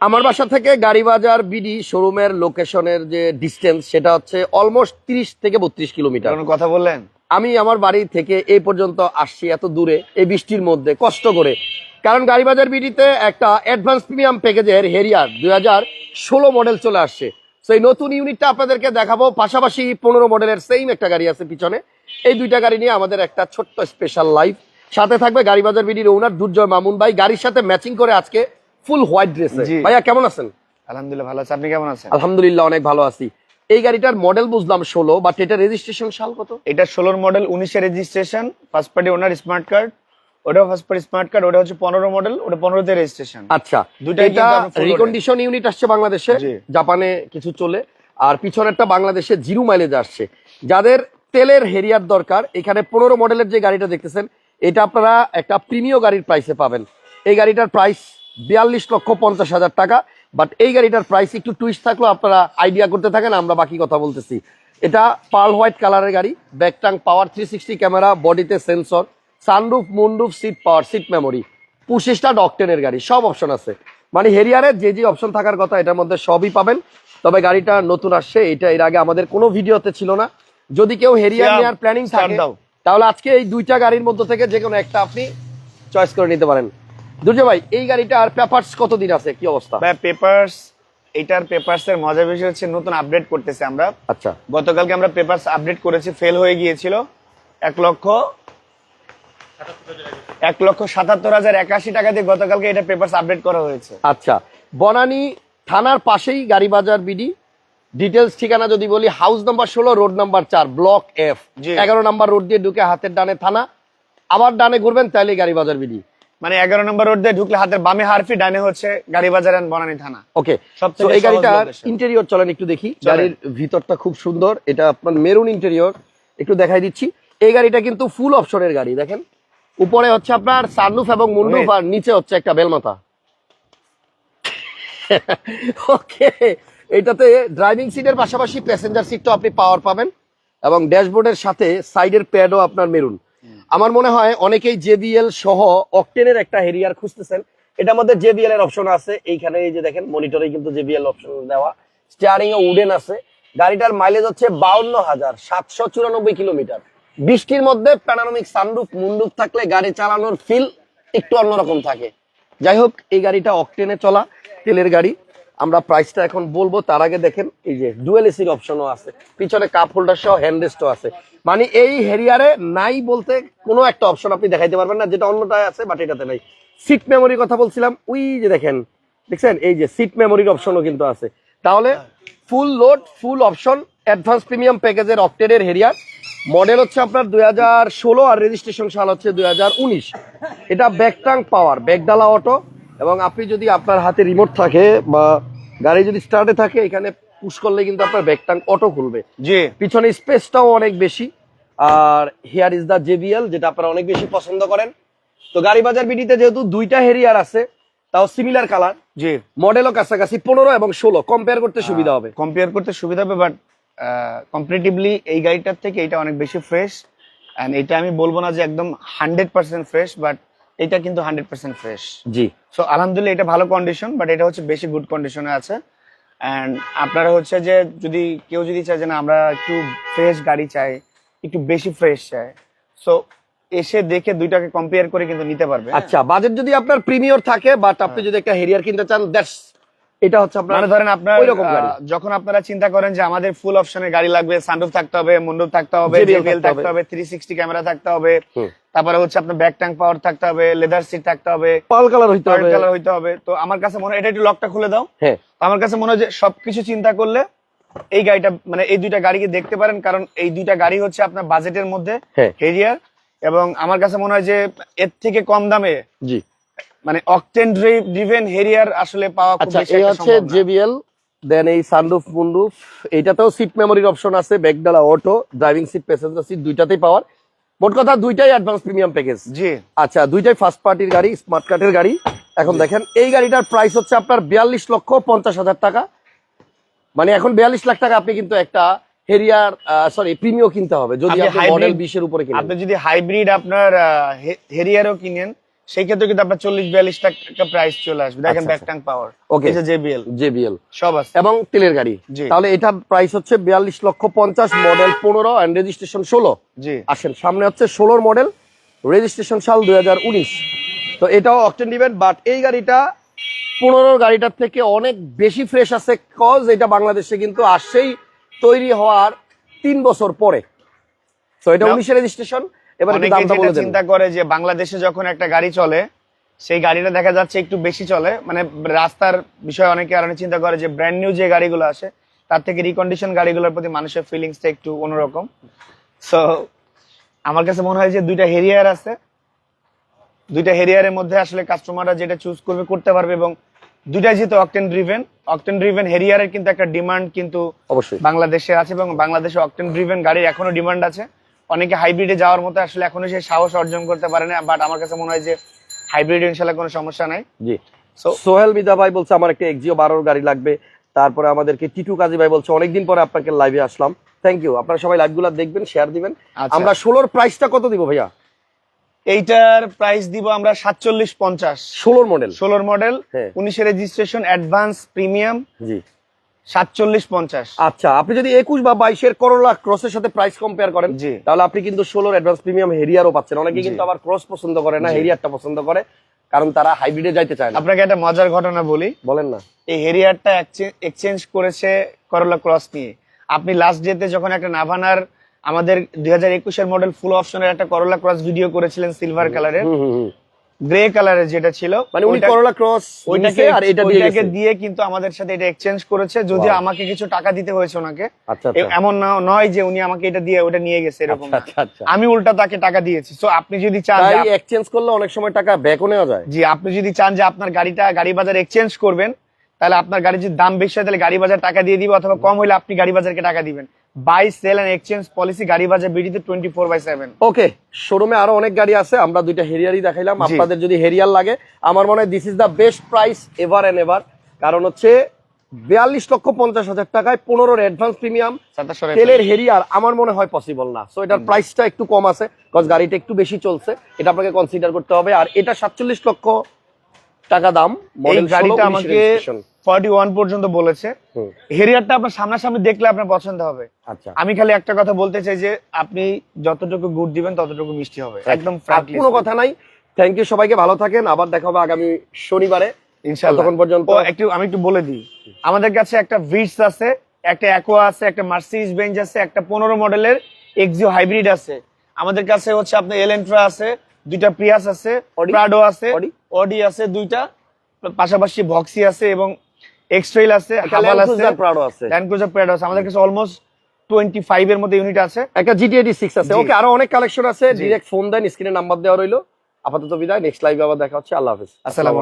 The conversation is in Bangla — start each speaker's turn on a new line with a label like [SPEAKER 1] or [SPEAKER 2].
[SPEAKER 1] আমার বাসা থেকে গাড়ি বাজার বিডি শোরুমের লোকেশনের যে ডিস্টেন্স সেটা হচ্ছে অলমোস্ট তিরিশ থেকে বত্রিশ কিলোমিটার
[SPEAKER 2] কথা বললেন?
[SPEAKER 1] আমি আমার বাড়ি থেকে এই পর্যন্ত আসছি এত দূরে এই বৃষ্টির মধ্যে কষ্ট করে। কারণ গাড়ি বাজার বিডিতে একটা অ্যাডভান্স প্রিমিয়াম প্যাকেজের হেরিয়ার দুই হাজার ষোলো মডেল চলে আসছে। সেই নতুন ইউনিটটা আপনাদেরকে দেখাবো। পাশাপাশি পনেরো মডেলের সেম একটা গাড়ি আছে পিছনে। এই দুইটা গাড়ি নিয়ে আমাদের একটা ছোট্ট স্পেশাল লাইফ সাথে থাকবে গাড়ি বাজার বিডির ওনার দুর্জয় মামুন ভাই। গাড়ির সাথে ম্যাচিং করে আজকে ফুল হোয়াইট ড্রেসে ভাইয়া কেমন আছেন?
[SPEAKER 2] আলহামদুলিল্লাহ ভালো আছে। আপনি কেমন আছেন?
[SPEAKER 1] আলহামদুলিল্লাহ অনেক ভালো আছি। এই গাড়িটার মডেল বুঝলাম ষোলো বাট এটা রেজিস্ট্রেশন সাল কত?
[SPEAKER 2] এটা ষোলোর মডেল উনিশের registration first party owner smart card ওটাও ফার্স্ট পার্টি স্মার্ট কার্ড ওটা হচ্ছে পনেরো মডেল ওটা পনেরোতে রেজিস্ট্রেশন
[SPEAKER 1] আচ্ছা
[SPEAKER 2] দুইটাই
[SPEAKER 1] এটা রিকন্ডিশন ইউনিট আসছে বাংলাদেশে জাপানে কিছু চলে আর পিছনেরটা বাংলাদেশে জিরো মাইলেজ আসছে। যাদের তেলের হেরিয়ার দরকার এখানে পনেরো মডেলের যে গাড়িটা দেখতেছেন এটা আপনারা একটা প্রিমিয় গাড়ির প্রাইসে পাবেন। এই গাড়িটার প্রাইস বিয়াল্লিশ লক্ষ পঞ্চাশ হাজার টাকা। বাট এই গাড়িটার প্রাইস একটু টুইস্ট থাকলেও আপনারা আইডিয়া করতে থাকেন আমরা বাকি কথা বলতেছি। এটা পার্ল হোয়াইট কালারের গাড়ি ব্যাকটাং পাওয়ার থ্রি সিক্সটি ক্যামেরা বডিতে sensor sunroof moonroof seat power seat memory পঁচিশটা ডকটেনের গাড়ি সব অপশন আছে। মানে হেরিয়ারের যে যে অপশন থাকার কথা এটার মধ্যে সবই পাবেন। তবে গাড়িটা নতুন আসছে এটা এর আগে আমাদের কোনো ভিডিওতে ছিল না। যদি কেউ হেরিয়ার নেওয়ার প্ল্যানিং থাকে তাহলে আজকে এই দুইটা গাড়ির মধ্যে থেকে যে কোনো একটা আপনি চয়েস করে নিতে পারেন। দুর্জয় ভাই এই গাড়িটার পেপারস কতদিন আছে? কি অবস্থা?
[SPEAKER 2] ভাই পেপারস এটার পেপারস এর মজার বিষয় হচ্ছে নতুন আপডেট করতেছে আমরা।
[SPEAKER 1] আচ্ছা।
[SPEAKER 2] গতকালকে আমরা পেপারস আপডেট করেছি ফেল হয়ে গিয়েছিল। এক লক্ষ এক লক্ষ সাতাত্তর হাজার একাশি টাকা দিয়ে গতকালকে এটা পেপারস আপডেট করা হয়েছে।
[SPEAKER 1] আচ্ছা। বনানী থানার পাশেই গাড়ি বাজার বিডি। ডিটেলস ঠিকানা যদি বলি হাউস নাম্বার ষোলো রোড নাম্বার চার ব্লক এফ। এগারো নাম্বার রোড দিয়ে ঢুকে হাতের ডানে থানা। আবার ডানে ঘুরবেন তাহলে গাড়ি বাজার বিডি।
[SPEAKER 2] মানে এগারো নম্বর রোড দিয়ে ঢুকলে হাতের বামে হারফি ডানে হচ্ছে গাড়ি বাজার বনানী থানা।
[SPEAKER 1] ওকে
[SPEAKER 2] সব
[SPEAKER 1] তো এই গাড়িটার ইন্টেরিয়র চলেন একটু দেখি। গাড়ির ভিতরটা খুব সুন্দর। এটা আপনার মেরুন ইন্টেরিয়র একটু দেখাই দিচ্ছি। এই গাড়িটা কিন্তু ফুল অপশনের গাড়ি দেখেন। উপরে হচ্ছে আপনার সানরুফ এবং মুন্ডুফ। আর নিচে হচ্ছে একটা বেলমাথা। ওকে এটাতে ড্রাইভিং সিটের পাশাপাশি প্যাসেঞ্জার সিটটাও আপনি পাওয়ার পাবেন এবং ড্যাশবোর্ডের সাথে সাইডের প্যাডও আপনার মেরুন আমার মনে হয় অনেকেই জেবিএল সহ অকটেনের একটা হেরিয়ার খুঁজতেছেন। এটার মধ্যে জেবিএল এর অপশন আছে। এইখানে এই যে দেখেন মনিটরে কিন্তু জেবিএল অপশন দেওয়া। স্টিয়ারিং এ উডেন আছে। গাড়িটার মাইলেজ হচ্ছে বাউন্ন হাজার সাতশো চুরানব্বই কিলোমিটার। বৃষ্টির মধ্যে প্যানারোমিক সানরুফ মুন্ডুফ থাকলে গাড়ি চালানোর ফিল একটু অন্যরকম থাকে। যাই হোক, এই গাড়িটা অকটেনে চলা, তেলের গাড়ি। আমরা প্রাইসটা এখন বলব, তার আগে দেখেন, এই যে ডুয়েল এসির অপশনও আছে। পিছনে কাপ হোল্ডার সহ হ্যান্ডরেস্টও আছে। মানে এই হেরিয়ারে নাই বলতে কোনো একটা অপশন আপনি দেখাইতে পারবেন না, যেটা অন্যটায় আছে বাট এটাতে নাই। সিট মেমোরির কথা বলছিলাম, ওই যে দেখেন, দেখছেন? এই যে সিট মেমোরির অপশনও কিন্তু আছে। তাহলে full load full option advance premium প্যাকেজের অক্টেনের হেরিয়ার মডেল হচ্ছে আপনার দুই হাজার ষোলো আর রেজিস্ট্রেশন সাল হচ্ছে দুই হাজার উনিশ। এটা ব্যাকটাং পাওয়ার ব্যাকডালা অটো এবং আপনি যদি আপনার হাতে রিমোট থাকে বা গাড়ি যদি স্টার্টে থাকে এখানে পুশ করলে কিন্তু আপনার ব্যাকটাং অটো খুলবে।
[SPEAKER 2] জি।
[SPEAKER 1] পিছনে স্পেসটাও অনেক বেশি। আর হিয়ার ইজ দা জেবিএল যেটা আপনারা অনেক বেশি পছন্দ করেন। তো গাড়ি বাজার বিডিতে যেহেতু দুইটা হেরিয়ার আছে তাও সিমিলার কালার
[SPEAKER 2] জি।
[SPEAKER 1] মডেলও কাছাকাছি পনেরো এবং ষোলো। কম্পেয়ার করতে সুবিধা হবে।
[SPEAKER 2] কম্পেয়ার করতে সুবিধা হবে বাট কম্পারেটিভলি এই গাড়িটার থেকে এটা অনেক বেশি ফ্রেশ এন্ড এটা আমি বলব না যে একদম হান্ড্রেড পার্সেন্ট ফ্রেশ বাট এটা কিন্তু হান্ড্রেড পার্সেন্ট ফ্রেশ।
[SPEAKER 1] জি।
[SPEAKER 2] সো আলহামদুলিল্লাহ এটা ভালো কন্ডিশন বাট এটা হচ্ছে বেশি গুড কন্ডিশনে আছে। অ্যান্ড আপনারা হচ্ছে যে যদি কেউ যদি চায় যে না আমরা একটু ফ্রেশ গাড়ি চাই একটু বেশি ফ্রেশ চাই। সো এসে দেখে দুইটাকে কম্পেয়ার করে কিন্তু নিতে পারবে। হ্যাঁ?
[SPEAKER 1] আচ্ছা বাজেট যদি আপনার প্রিমিয়র থাকে বাট আপনি যদি একটা হেরিয়ার কিনতে চান দ্যাটস এটা হচ্ছে আপনার
[SPEAKER 2] মানে ধরেন আপনার
[SPEAKER 1] ওইরকম গাড়ি।
[SPEAKER 2] যখন আপনারা চিন্তা করেন যে আমাদের ফুল অপশনের গাড়ি লাগবে সানরুফ থাকতে হবে মুন্ডুপ থাকতে হবে জেবিএল
[SPEAKER 1] থাকতে
[SPEAKER 2] হবে। থ্রি সিক্সটি ক্যামেরা থাকতে হবে তারপরে হচ্ছে আপনার ব্যাক ট্যাঙ্ক পাওয়ার থাকতে হবে লেদার সিট থাকতে হবে
[SPEAKER 1] পাল কালার হইতে হবে।
[SPEAKER 2] কালার হইতে হবে। তো আমার কাছে মনে হয় এটা একটু লকটা খুলে দাও।
[SPEAKER 1] হ্যাঁ।
[SPEAKER 2] আমার কাছে মনে হয় যে সবকিছু চিন্তা করলে এই গাড়িটা মানে এই দুইটা গাড়িকে দেখতে পারেন কারণ এই দুইটা গাড়ি হচ্ছে আপনার বাজেটের মধ্যে। হেরিয়ার এবং আমার কাছে মনে হয় যে এর থেকে কম দামে
[SPEAKER 1] জি।
[SPEAKER 2] মানে অকটেন ড্রিভেন হেরিয়ার আসলে পাওয়া খুব
[SPEAKER 1] আচ্ছা এই হচ্ছে জেবিএল দেন এই সানরুফ মুন্ডুফ এইটাতেও সিট মেমোরির অপশন আছে ব্যাকডালা auto driving seat passenger seat দুইটাতেই power মোট কথা দুইটাই অ্যাডভান্স প্রিমিয়াম প্যাকেজ
[SPEAKER 2] জি।
[SPEAKER 1] আচ্ছা দুইটাই ফার্স্ট পার্টির গাড়ি স্মার্ট কার্ডের গাড়ি। এখন দেখেন এই গাড়িটার প্রাইস হচ্ছে আপনার বিয়াল্লিশ লক্ষ পঞ্চাশ হাজার টাকা। মানে এখন বিয়াল্লিশ লাখ টাকা আপনি কিন্তু একটা হেরিয়ার সরি প্রিমিও কিনতে হবে। যদি
[SPEAKER 2] আপনি
[SPEAKER 1] মডেল বিশের উপরে কিনেন।
[SPEAKER 2] আপনি যদি হাইব্রিড আপনার হেরিয়ারও কিনেন সেই ক্ষেত্রে কিন্তু আপনার চল্লিশ বিয়াল্লিশ টাকা প্রাইস চলে আসবে। দেখেন ব্যাক ট্যাঙ্ক পাওয়ার যে জেবিএল
[SPEAKER 1] জেবিএল
[SPEAKER 2] সব আছে।
[SPEAKER 1] এবং তেলের গাড়ি। তাহলে এটার প্রাইস হচ্ছে বিয়াল্লিশ লক্ষ পঞ্চাশ মডেল পনেরো অ্যান্ড রেজিস্ট্রেশন ষোলো।
[SPEAKER 2] জি।
[SPEAKER 1] আসেন সামনে হচ্ছে ষোলোর মডেল রেজিস্ট্রেশন সাল দুই তো এটাও অকটেন দিবেন বাট এই গাড়িটা পনেরোর গাড়িটার থেকে অনেক বেশি ফ্রেশ আছে কজ এটা বাংলাদেশে কিন্তু আসছেই তৈরি হওয়ার তিন বছর পরে। তো এটা উনিশের রেজিস্ট্রেশন এবার দামটা বলে
[SPEAKER 2] চিন্তা করে যে বাংলাদেশে যখন একটা গাড়ি চলে সেই গাড়িটা দেখা যাচ্ছে একটু বেশি চলে। মানে রাস্তার বিষয়ে অনেকে আর চিন্তা করে যে ব্র্যান্ড নিউ যে গাড়িগুলো আসে তার থেকে রিকন্ডিশন গাড়িগুলোর প্রতি মানুষের ফিলিংসটা একটু অন্যরকম। সো আমার কাছে মনে হয় যে দুইটা হেরিয়ার আছে। দুইটা হেরিয়ারের মধ্যে আসলে কাস্টমাররা যেটা চুজ করবে করতে পারবে এবং দুইটা যেহেতু অকটেন ড্রিভেন অকটেন ড্রিভেন হেরিয়ারের কিন্তু একটা ডিমান্ড কিন্তু
[SPEAKER 1] অবশ্যই।
[SPEAKER 2] বাংলাদেশে আছে এবং বাংলাদেশে অকটেন ড্রিভেন গাড়ির এখনও ডিমান্ড আছে। অনেকে হাইব্রিডে যাওয়ার মতো আসলে এখনও সেই সাহস অর্জন করতে পারে না বাট আমার কাছে মনে হয় যে হাইব্রিড ইনশাল্লাহ কোনো সমস্যা নাই।
[SPEAKER 1] জি। সোহেল মিদা ভাই বলছে আমার একটা এক্সিও বারোর গাড়ি লাগবে। তারপরে আমাদেরকে টিটু কাজী ভাই বলছে অনেকদিন পরে আপনাকে লাইভে আসলাম। থ্যাংক ইউ আপনারা সবাই লাইভগুলো দেখবেন শেয়ার দিবেন।
[SPEAKER 2] আচ্ছা।
[SPEAKER 1] আমরা ষোলোর প্রাইসটা কত দিব ভাইয়া?
[SPEAKER 2] এইটার প্রাইস দিব আমরা সাতচল্লিশ পঞ্চাশ।
[SPEAKER 1] ষোলোর মডেল
[SPEAKER 2] ষোলোর মডেল
[SPEAKER 1] হ্যাঁ।
[SPEAKER 2] উনিশের রেজিস্ট্রেশন অ্যাডভান্স প্রিমিয়াম
[SPEAKER 1] জি।
[SPEAKER 2] সাতচল্লিশ পঞ্চাশ।
[SPEAKER 1] আচ্ছা আপনি যদি একুশ বা বাইশের করোলা ক্রসের সাথে প্রাইস কম্পেয়ার করেন। তাহলে আপনি কিন্তু ষোলোর অ্যাডভান্স প্রিমিয়াম হেরিয়ারও পাচ্ছেন। অনেকে কিন্তু আবার ক্রস পছন্দ করে না। হেরিয়ারটা পছন্দ করে কারণ তারা হাইব্রিডে যাইতে চায়
[SPEAKER 2] আপনাকে একটা মজার ঘটনা বলি।
[SPEAKER 1] বলেন না।
[SPEAKER 2] এই হেরিয়ারটা এক্সচেঞ্জ করেছে করোলা ক্রস নিয়ে। আপনি লাস্ট ডেতে যখন একটা নাভানার আমাদের দুই হাজার একুশের মডেল ফুল অপশনের একটা করোলা ক্রস ভিডিও করেছিলেন সিলভার কালারের। গ্রে কালারের যেটা ছিল
[SPEAKER 1] মানে উনি করোলা ক্রস
[SPEAKER 2] ওইটাকে
[SPEAKER 1] আর এটা দিয়ে গেছে।
[SPEAKER 2] দিয়ে কিন্তু আমাদের সাথে এটা এক্সচেঞ্জ করেছে।
[SPEAKER 1] যদি
[SPEAKER 2] আমাকে কিছু টাকা দিতে হয়েছে ওনাকে।
[SPEAKER 1] আচ্ছা আচ্ছা।
[SPEAKER 2] এমন না- নয় যে উনি আমাকে এটা দিয়ে ওটা নিয়ে গেছে এরকম
[SPEAKER 1] আচ্ছা
[SPEAKER 2] আমি উল্টা তাকে টাকা দিয়েছি। তো আপনি যদি চান
[SPEAKER 1] এক্সচেঞ্জ করলে অনেক সময় টাকা ব্যাকও নেওয়া যায়।
[SPEAKER 2] জি আপনি যদি চান যে আপনার গাড়িটা গাড়ি বাজার এক্সচেঞ্জ করবেন তাহলে আপনার গাড়ির যদি দাম বেশি হয় তাহলে গাড়ি বাজার টাকা দিয়ে দিবে অথবা কম হলে আপনি গাড়ি বাজারকে টাকা দিবেন। Buy sell and exchange policy গাড়ি বাজার বিডিতে twenty four by seven
[SPEAKER 1] okay শোরুমে আরও অনেক গাড়ি আছে আমরা দুইটা হেরিয়ারই দেখাইলাম। আপনাদের যদি হেরিয়ার লাগে আমার মনে হয় this is the best price ever and ever কারণ হচ্ছে বিয়াল্লিশ লক্ষ পঞ্চাশ হাজার টাকায় পনেরোর অ্যাডভান্স প্রিমিয়াম তেলের হেরিয়ার আমার মনে হয় পসিবল না। সো এটার প্রাইসটা একটু কম আছে কজ গাড়িটা একটু বেশি চলছে। এটা আপনাকে কনসিডার করতে হবে। আর এটা সাতচল্লিশ লক্ষ টাকা দাম মডেল
[SPEAKER 2] গাড়িটা আমাকে ফর্টি ওয়ান পর্যন্ত বলেছে। হেরিয়ারটা আপনার সামনাসামনি দেখলে আপনার পছন্দ হবে।
[SPEAKER 1] আচ্ছা।
[SPEAKER 2] আমি খালি একটা কথা বলতে চাই যে আপনি যতটুকু গুড় দিবেন ততটুকু মিষ্টি হবে। একদম
[SPEAKER 1] কোনো কথা নাই। থ্যাংক ইউ সবাইকে ভালো থাকেন। আবার দেখা হবে আগামী শনিবারে।
[SPEAKER 2] ইনশাআল্লাহ।
[SPEAKER 1] ততক্ষণ পর্যন্ত
[SPEAKER 2] একটু আমি একটু বলে দিই। আমাদের কাছে একটা ভিটস আছে একটা অ্যাকোয়া আছে একটা মার্সিডিজ বেঞ্চ আছে একটা পনেরো মডেলের এক্সিও হাইব্রিড আছে। আমাদের কাছে হচ্ছে আপনার এলেন্ট্রা আছে দুইটা প্রিয়াস আছে? প্রাডো আছে? অডি আছে দুইটা পাশাপাশি ভক্সি আছে এবং এক্সট্রেল আছে হাবাল আছে
[SPEAKER 1] প্রাডো আছে।
[SPEAKER 2] ল্যান্ড ক্রুজার প্রাডো আছে। আমাদের কাছে অলমোস্ট টোয়েন্টি ফাইভ এর মধ্যে ইউনিট আছে।
[SPEAKER 1] একটা জিটিএডি সিক্স আছে। ওকে আরও অনেক কালেকশন আছে। ডাইরেক্ট ফোন দেন স্ক্রিনে নাম্বার দেওয়া রইল। আপাতত বিদায় নেক্সট লাইভে আবার দেখা হচ্ছে। আল্লাহ হাফিজ।
[SPEAKER 2] আসসালামু